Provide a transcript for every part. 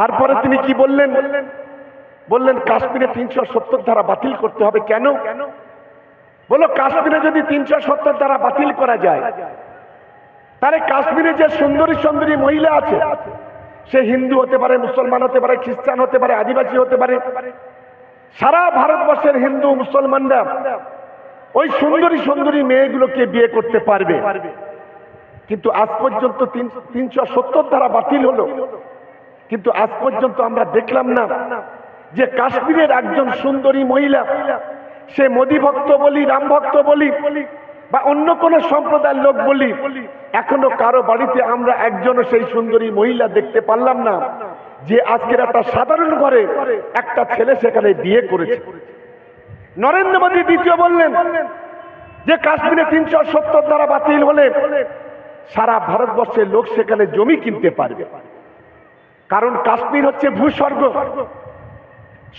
তারপরে তিনি কি বললেন? বললেন কাশ্মীরে তিনশো সত্তর ধারা বাতিল করতে হবে কেন? বলো কাশ্মীরে যদি তিনশো সত্তর ধারা বাতিল করা যায় তাহলে কাশ্মীরে যে সুন্দরী সুন্দরী মহিলা আছে সে হিন্দু হতে পারে মুসলমান হতে পারে খ্রিস্টান হতে পারে আদিবাসী হতে পারে সারা ভারতবর্ষের হিন্দু মুসলমানরা ওই সুন্দরী সুন্দরী মেয়েগুলোকে বিয়ে করতে পারবে। কিন্তু আজ পর্যন্ত তিনশো সত্তর ধারা বাতিল হলো। কিন্তু আজ পর্যন্ত আমরা দেখলাম না যে কাশ্মীরের একজন সুন্দরী মহিলা, সে মোদী ভক্ত বলি, রাম ভক্ত বলি, বা অন্য কোন সম্প্রদায়ের লোক বলি, এখনও কারও বাড়িতে আমরা একজনও সেই সুন্দরী মহিলা দেখতে পারলাম না যে আজকের একটা সাধারণ ঘরে একটা ছেলে সেখানে বিয়ে করেছে। নরেন্দ্র মোদী দ্বিতীয় বললেন যে কাশ্মীরে তিনশো সত্তর দ্বারা বাতিল হলে সারা ভারতবর্ষের লোক সেখানে জমি কিনতে পারবে। কারণ কাশ্মীর হচ্ছে ভূস্বর্গ।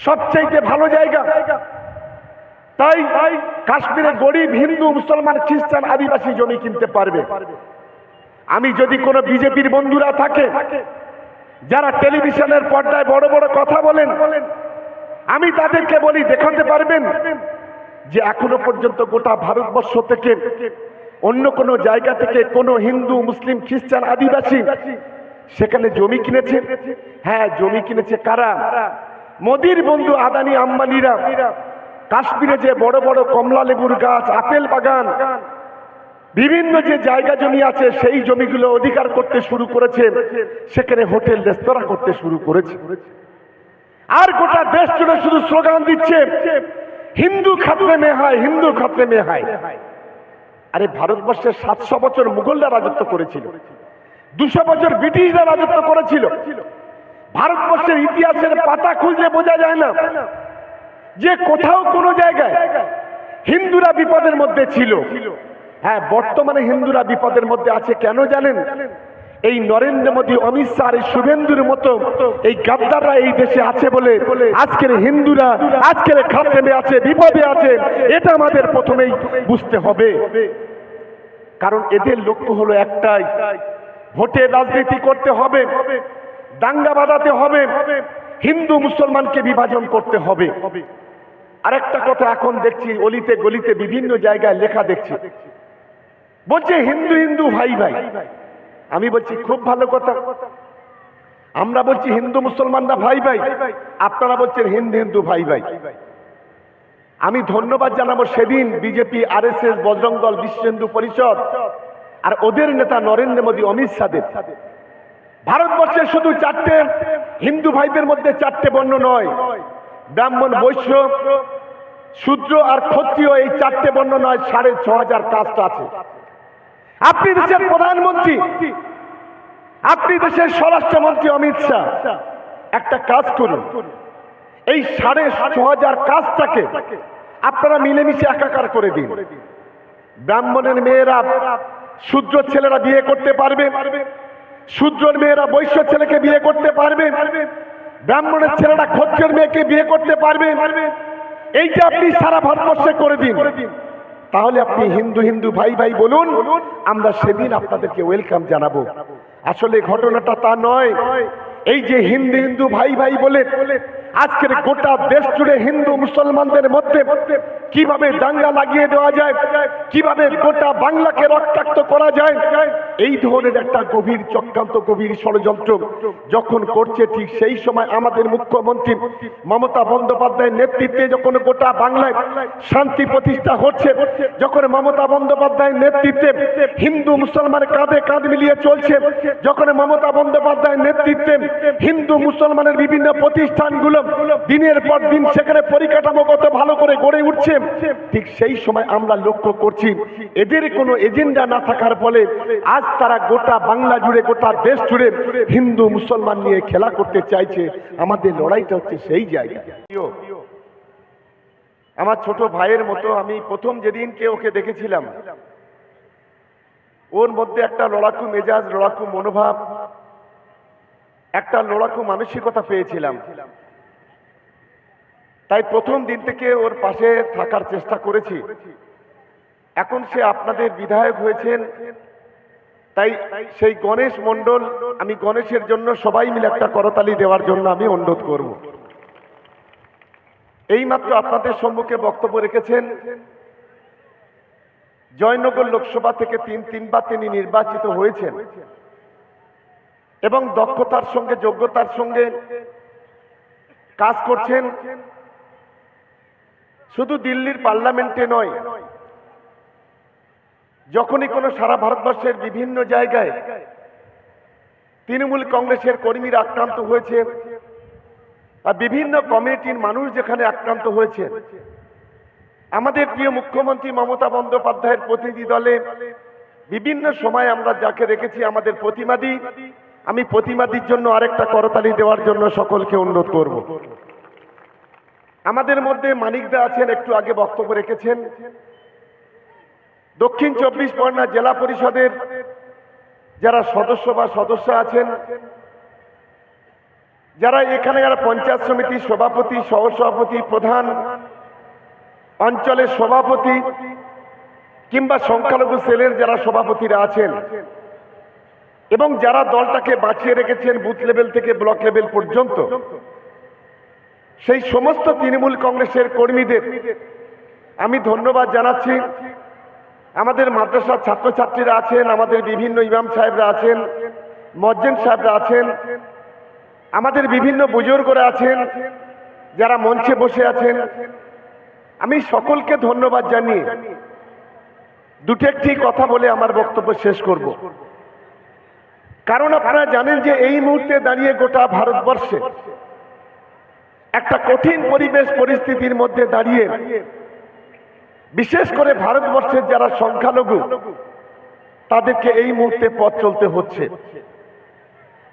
সবচেয়ে ভালো জায়গা। তাই কাশ্মীরে গরিব, হিন্দু, মুসলমান, খ্রিস্টান, আদিবাসী জমি কিনতে পারবে। আমি যদি কোনো বিজেপির বন্ধুরা থাকে, যারা টেলিভিশনের পর্দায় বড় বড় কথা বলেন, আমি তাদেরকে বলি, দেখাতে পারবেন যে এখনও পর্যন্ত গোটা ভারতবর্ষ থেকে অন্য কোন জায়গা থেকে কোনো হিন্দু, মুসলিম, খ্রিস্টান, আদিবাসী সেখানে জমি কিনেছে। হ্যাঁ জমি কিনেছে কারা? মোদির বন্ধু আদানি আম্বানিরা। কাশ্মীরে যে বড় বড় কমলা লেবুর গাছ, আপেল বাগান, বিভিন্ন যে জায়গা জমি আছে, সেই জমিগুলো অধিকার করতে শুরু করেছে। সেখানে হোটেল, রেস্তোরাঁ করতে শুরু করেছে। আর গোটা দেশ জুড়ে শুধু স্লোগান দিচ্ছে, হিন্দু খাতরে মে হয়, হিন্দু খাতরে মে হয়। আরে, ভারতবর্ষের সাতশো বছর মুঘলরা রাজত্ব করেছিল। দুশো বছর ব্রিটিশরা রাজত্ব করেছিল। ভারতবর্ষের ইতিহাসের পাতা খুঁজলে বোঝা যায় না যে কোথাও কোনো জায়গায় হিন্দুরা বিপদের মধ্যে ছিল। হ্যাঁ বর্তমানে হিন্দুরা বিপদের মধ্যে আছে কেন জানেন? এই নরেন্দ্র মোদী, অমিত শাহ এই শুভেন্দুর মতো এই গাদ্দাররা এই দেশে আছে বলে আজকের হিন্দুরা আজকের খাতেমে আছে, বিপদে আছে, এটা আমাদের প্রথমেই বুঝতে হবে। কারণ এদের লক্ষ্য হলো একটাই ভোটে রাজনীতি করতে হবে, দাঙ্গা বাঁধাতে হবে, হিন্দু মুসলমানকে বিভাজন করতে হবে। আরেকটা কথা এখন দেখছি, অলিতে গলিতে বিভিন্ন জায়গায় লেখা দেখছি। বলছে হিন্দু হিন্দু, ভাই ভাই। আমি বলছি, খুব ভালো কথা। আমরা বলছি হিন্দু, মুসলমানরা ভাই ভাই। আপনারা বলছেন হিন্দু হিন্দু, ভাই ভাই। আমি ধন্যবাদ জানাব সেদিন BJP R S S Bajrang Dal, বিশ্ব হিন্দু পরিষদ আর ওদের নেতা নরেন্দ্র মোদী, অমিত শাহের ভারতবর্ষের শুধু চারটে হিন্দু ভাইদের মধ্যে চারটে বর্ণ নয়, ব্রাহ্মণ, বৈশ্য, শূদ্র আর ক্ষত্রিয় এই চারটে বর্ণ নয়, সাড়ে ছ হাজার কাস্ট আছে। আপনি দেশের প্রধানমন্ত্রী, আপনি দেশের স্বরাষ্ট্রমন্ত্রী অমিত শাহ, একটা কাজ করুন। এই সাড়ে ছ হাজার কাজটাকে আপনারা মিলেমিশে একাকার করে দিন। ব্রাহ্মণের মেয়েরা শূদ্র ছেলেরা বিয়ে করতে পারবে। শূদ্রের মেয়েরা বৈশ্য ছেলেকে বিয়ে করতে পারবে। ব্রাহ্মণের ছেলেরা ক্ষত্রিয়ের মেয়েকে বিয়ে করতে পারবে। এইটা আপনি সারা ভারতবর্ষে করে দিন। তাহলে আপনি হিন্দু হিন্দু ভাই ভাই বলুন, আমরা সেদিন আপনাদেরকে ওয়েলকাম জানাব। আসলে ঘটনাটা তা নয়। এই যে হিন্দু হিন্দু ভাই ভাই বলে আজকের গোটা দেশ জুড়ে হিন্দু মুসলমানদের মধ্যে কীভাবে দাঙ্গা লাগিয়ে দেওয়া যায়, কীভাবে গোটা বাংলাকে রক্তাক্ত করা যায়, এই ধরনের একটা গভীর চক্রান্ত, গভীর ষড়যন্ত্র যখন করছে ঠিক সেই সময় আমাদের মুখ্যমন্ত্রী মমতা বন্দ্যোপাধ্যায়ের নেতৃত্বে যখন গোটা বাংলায় শান্তি প্রতিষ্ঠা হচ্ছে, যখন মমতা বন্দ্যোপাধ্যায়ের নেতৃত্বে হিন্দু মুসলমান কাঁধে কাঁধ মিলিয়ে চলছে, যখন মমতা বন্দ্যোপাধ্যায়ের নেতৃত্বে হিন্দু মুসলমানের বিভিন্ন প্রতিষ্ঠানগুলো দিনের পর দিন সেখানে পরিকাঠামোগত ভালো করে গড়ে উঠছে। ঠিক সেই সময় আমরা লক্ষ্য করছি, এদের কোনো এজেন্ডা না থাকার ফলে আজ তারা গোটা বাংলা জুড়ে, গোটা দেশ জুড়ে হিন্দু, মুসলমান নিয়ে খেলা করতে চাইছে। আমাদের লড়াইটা হচ্ছে সেই জায়গা আমার ছোট ভাইয়ের মতো আমি প্রথম যেদিনকে ওকে দেখেছিলাম, ওর মধ্যে একটা লড়াকু মেজাজ, লড়াকু মনোভাব, একটা লড়াকু মানসিকতা পেয়েছিলাম। তাই প্রথম দিন থেকে ওর পাশে থাকার চেষ্টা করেছি। এখন সে আপনাদের বিধায়ক হয়েছেন। তাই সেই গণেশ মণ্ডল, আমি গণেশের জন্য সবাই মিলে একটা করতালি দেওয়ার জন্য আমি অনুরোধ করব। এইমাত্র আপনাদের সম্মুখে বক্তব্য রেখেছেন, জয়নগর লোকসভা থেকে তিন তিনবার তিনি নির্বাচিত হয়েছেন এবং দক্ষতার সঙ্গে, যোগ্যতার সঙ্গে কাজ করছেন। শুধু দিল্লির পার্লামেন্টে নয়, যখনই কোনো সারা ভারতবর্ষের বিভিন্ন জায়গায় তৃণমূল কংগ্রেসের কর্মীরা আক্রান্ত হয়েছে বা বিভিন্ন কমিউনিটির মানুষ যেখানে আক্রান্ত হয়েছে, আমাদের প্রিয় মুখ্যমন্ত্রী মমতা বন্দ্যোপাধ্যায়ের প্রতিনিধি দলে বিভিন্ন সময় আমরা যাকে রেখেছি আমাদের প্রতিমাদি আমি প্রতিমাদির জন্য আরেকটা করতালি দেওয়ার জন্য সকলকে অনুরোধ করব। আমাদের মধ্যে মানিকদা আছেন, একটু আগে বক্তব্য রেখেছেন। দক্ষিণ চব্বিশ পরগনা জেলা পরিষদের যারা সদস্য বা সদস্য আছেন, যারা এখানে যারা পঞ্চায়েত সমিতির সভাপতি, সহসভাপতি, প্রধান অঞ্চলের সভাপতি কিংবা সংখ্যালঘু সেলের যারা সভাপতিরা আছেন এবং যারা দলটাকে বাঁচিয়ে রেখেছেন বুথ লেভেল থেকে ব্লক লেভেল পর্যন্ত সেই সমস্ত তৃণমূল কংগ্রেসের কর্মীদের আমি ধন্যবাদ জানাচ্ছি। আমাদের মাদ্রাসার ছাত্রছাত্রীরা আছেন, আমাদের বিভিন্ন ইমাম সাহেবরা আছেন, মজ্জেন সাহেবরা আছেন, আমাদের বিভিন্ন বুজুর্গরা আছেন, যারা মঞ্চে বসে আছেন। আমি সকলকে ধন্যবাদ জানিয়ে দুটো একটি কথা বলে আমার বক্তব্য শেষ করব। কারণ আপনারা জানেন যে এই মুহূর্তে দাঁড়িয়ে গোটা ভারতবর্ষে একটা কঠিন পরিবেশ পরিস্থিতির মধ্যে দাঁড়িয়ে, বিশেষ করে ভারতবর্ষের যারা সংখ্যালঘু, তাদেরকে এই মুহূর্তে পথ চলতে হচ্ছে।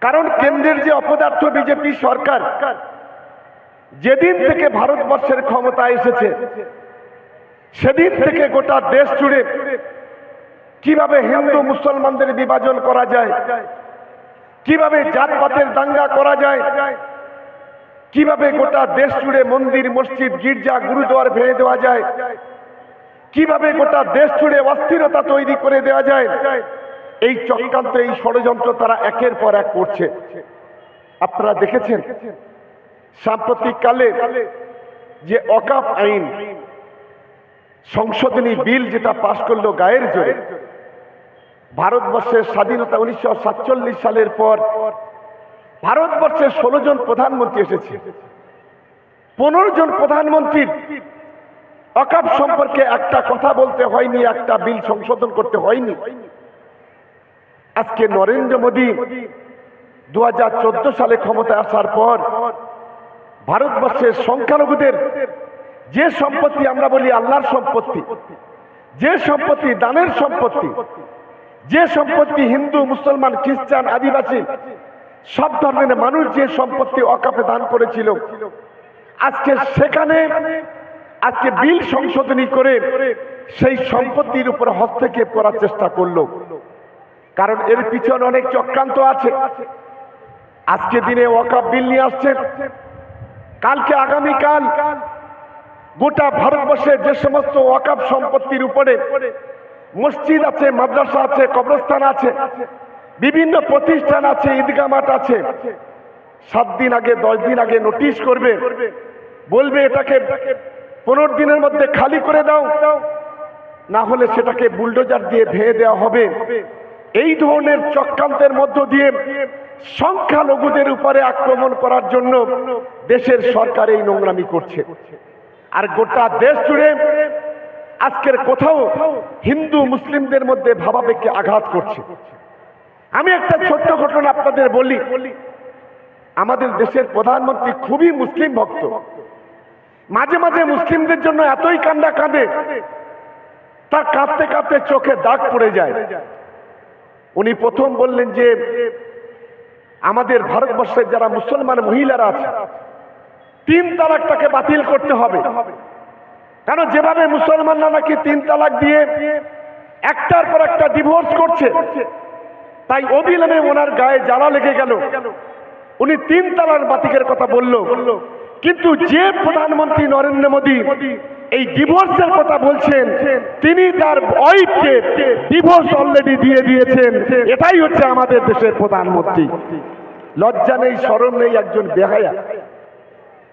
কারণ কেন্দ্রের যে অপদার্থ বিজেপি সরকার, যেদিন থেকে ভারতবর্ষের ক্ষমতা এসেছে, সেদিন থেকে গোটা দেশ জুড়ে কীভাবে হিন্দু মুসলমানদের বিভাজন করা যায়, কীভাবে জাতপাতের দাঙ্গা করা যায় কীভাবে গোটা দেশ জুড়ে মন্দির, মসজিদ, গির্জা, গুরুদুয়ার ভেঙে দেওয়া যায়? কীভাবে গোটা দেশ জুড়ে অস্থিরতা তৈরি করে দেওয়া যায়? এই চক্রান্ত, এই ষড়যন্ত্র তারা একের পর এক করছে। আপনারা দেখেছেন? সাম্প্রতিক কালে যে অকাপ আইন, সংশোধনী বিল যেটা পাশ করল গায়ের জোরে, ভারতবর্ষের স্বাধীনতা উনিশশো সাতচল্লিশ সালের পর ভারতবর্ষের ষোলো জন প্রধানমন্ত্রী এসেছে। পনেরো জন প্রধানমন্ত্রীর অকাপ সম্পর্কে একটা কথা বলতে হয়নি, একটা বিল সংশোধন করতে হয়নি। আজকে নরেন্দ্র মোদী দুহাজার চোদ্দ সালে ক্ষমতায় আসার পর ভারতবর্ষের সংখ্যালঘুদের যে সম্পত্তি আমরা বলি আল্লাহর সম্পত্তি, যে সম্পত্তি দানের সম্পত্তি, যে সম্পত্তি হিন্দু, মুসলমান, খ্রিস্টান, আদিবাসী সব ধর্মের মানুষ যে সম্পত্তি অকাপে দান করেছিল, আজকে সেখানে, আজকে বিল সংশোধনী করে সেই সম্পত্তির উপর হস্তক্ষেপ করার চেষ্টা করল। কারণ এর পিছনে অনেক চক্রান্ত আছে। আজকে দিনে ওয়াকাপ বিল নিয়ে আসছে। কালকে আগামীকাল গোটা ভারতবর্ষের যে সমস্ত ওয়াকাপ সম্পত্তির উপরে মসজিদ আছে, মাদ্রাসা আছে, কবরস্থান আছে বিভিন্ন প্রতিষ্ঠান আছে ঈদগা মাঠ আছে। সাত দিন আগে, দশ দিন আগে নোটিশ করবে। বলবে এটাকে পনেরো দিনের মধ্যে খালি করে দাও, না হলে সেটাকে বুলডোজার দিয়ে ভেঙে দেওয়া হবে। এই ধরনের চক্রান্তের মধ্য দিয়ে সংখ্যালঘুদের উপরে আক্রমণ করার জন্য দেশের সরকার এই নোংরামি করছে। আর গোটা দেশ জুড়ে আজকের কোথাও হিন্দু, মুসলিমদের মধ্যে ভাবাবেগকে আঘাত করছে। আমি একটা ছোট্ট ঘটনা আপনাদের বলি। আমাদের দেশের প্রধানমন্ত্রী খুবই মুসলিম ভক্ত। মাঝে মাঝে মুসলিমদের জন্য এতই কান্দা কাঁদে, তার কাঁদতে কাঁদতে চোখে দাগ পড়ে যায়। উনি প্রথম বললেন যে, আমাদের ভারতবর্ষের যারা মুসলমান মহিলারা আছে, তিন তালাক তাকে বাতিল করতে হবে। কেন? যেভাবে মুসলমানরা নাকি তিন তালাক দিয়ে একটার পর একটা ডিভোর্স করছে তাই অবিলম্বে ওনার গায়ে জ্বালা লেগে গেল। উনি তিন তালার বাতিকের কথা বলল। কিন্তু যে প্রধানমন্ত্রী নরেন্দ্র মোদী এই ডিভোর্সের কথা বলছেন, তিনি তার ওয়াইফকে ডিভোর্স অলরেডি দিয়ে দিয়েছেন। এটাই হচ্ছে আমাদের দেশের প্রধানমন্ত্রী। লজ্জা নেই স্মরণ নেই একজন বেহায়া।